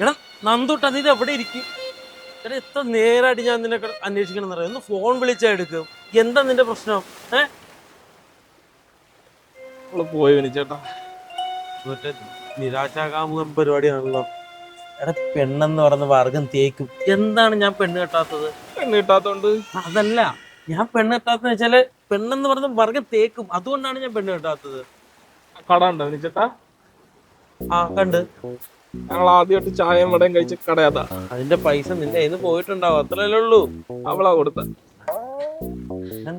എടാ നന്ദുട്ടാ നീ എവിടെ ഇരിക്കും? എടാ എത്ര നേരമായിട്ട് ഞാൻ നിന്നെ അന്വേഷിക്കണം എന്നറിയാം ഒന്ന് ഫോൺ വിളിച്ചാ എടുക്കും. എന്താ നിന്റെ പ്രശ്നം? ഏ? പോയി വിനിച്ചേട്ടാ മറ്റേ നിരാശാകാമുഖം പരിപാടിയാണല്ലോ. എടാ പെണ്ണെന്ന് പറയുന്ന വർഗം തേക്കും. എന്താണ് ഞാൻ പെണ്ണ് കെട്ടാത്തത്? പെണ്ണ് കെട്ടാത്തോണ്ട്. അതല്ല ഞാൻ പെണ്ണ് കെട്ടാത്തെന്ന് വെച്ചാൽ പെണ്ണെന്ന് പറഞ്ഞ വർഗം തേക്കും. അതുകൊണ്ടാണ് ഞാൻ പെണ്ണ് കെട്ടാത്തത്. കട ഉണ്ടോ വിനിച്ചേട്ടാ ആ കണ്ട്. ഞങ്ങൾ ആദ്യമായിട്ട് ചായയും വടയും കഴിച്ച കടയാതാ അതിന്റെ പൈസ നിന്റെ കയ്യിൽ നിന്ന് പോയിട്ടുണ്ടാവും അത്രയല്ലേ ഉള്ളൂ. അവളാ കൊടുത്ത.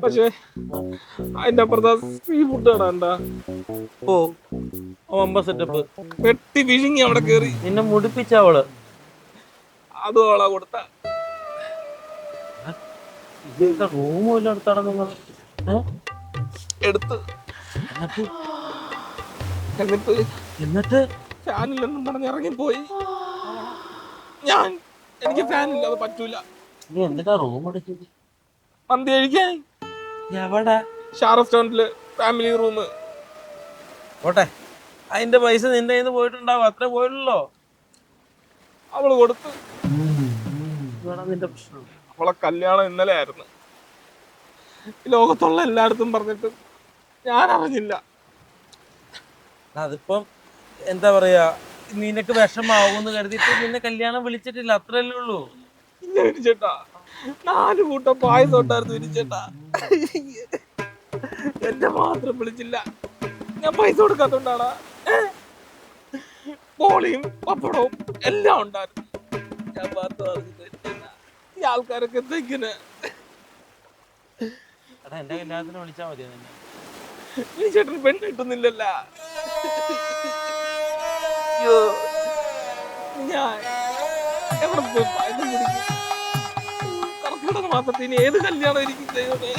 പക്ഷേ അതിന്റെ അപ്പുറത്താ സീ ഫുഡ് കട ഓ ഒമ്പ സെറ്റപ്പ് വെട്ടി വിഴുങ്ങി അവിടെ കേറി. നിന്നെ മുടിപ്പിച്ച അവൾ. അതും അവളാ കൊടുത്ത. റൂമും എല്ലാം എടുത്താണോ നിങ്ങൾ എടുത്ത്. എന്നിട്ട് എന്നിട്ട്? ഫാനില്ലെന്നും പറഞ്ഞ് ഇറങ്ങിപ്പോയി. ഞാൻ എനിക്ക് ഫാനില്ലാതെ പറ്റൂല. നീ എന്നിട്ടാ റൂം എടുത്തത്? മന്തി കഴിക്കാൻ. എവിടെ? ഷാ റെസ്റ്റോറന്റിൽ ഫാമിലി റൂം പോട്ടെ. അതിന്റെ പൈസ നിന്റെ കയ്യിൽ നിന്ന് പോയിട്ടുണ്ടാവും. അത്ര പോയുള്ളൂ? അവൾ കൊടുത്തു. നിന്റെ പ്രശ്നം. അവളെ കല്യാണം ഇന്നലെ ആയിരുന്നു ലോകത്തുള്ള എല്ലായിടത്തും പറഞ്ഞിട്ട് ഞാൻ അറിഞ്ഞില്ല. അതിപ്പം എന്താ പറയാ നിനക്ക് വിഷമാവൂന്ന് കരുതിട്ട് നിന്നെ കല്യാണം വിളിച്ചിട്ടില്ല. അത്രല്ലേ ഉള്ളൂ. വിരിച്ചേട്ടാ നാല് കൂട്ടം പായസം ഉണ്ടായിരുന്നു വിരിച്ചേട്ടാ എന്നെ മാത്രം വിളിച്ചില്ല. ഞാൻ പൈസ കൊടുക്കാത്തോണ്ടാടാ. പോളിയും പപ്പടവും എല്ലാം ഉണ്ടായിരുന്നു. ഞാൻ പറഞ്ഞിട്ട് വിരിച്ചേട്ടാ, ഈ ആൾക്കാരൊക്കെ എന്താ ഇങ്ങനെ? എടാ എന്റെ കല്യാണത്തിന് വിളിച്ചാ മതി നിന്നെ? പെണ്ണ് കിട്ടുന്നില്ലല്ല. അയ്യോ. ഞാൻ എവിടെ പോയി കർക്കിടക മാസത്തിന് ഏത് കല്യാണം ഇരിക്കും ദൈവമേ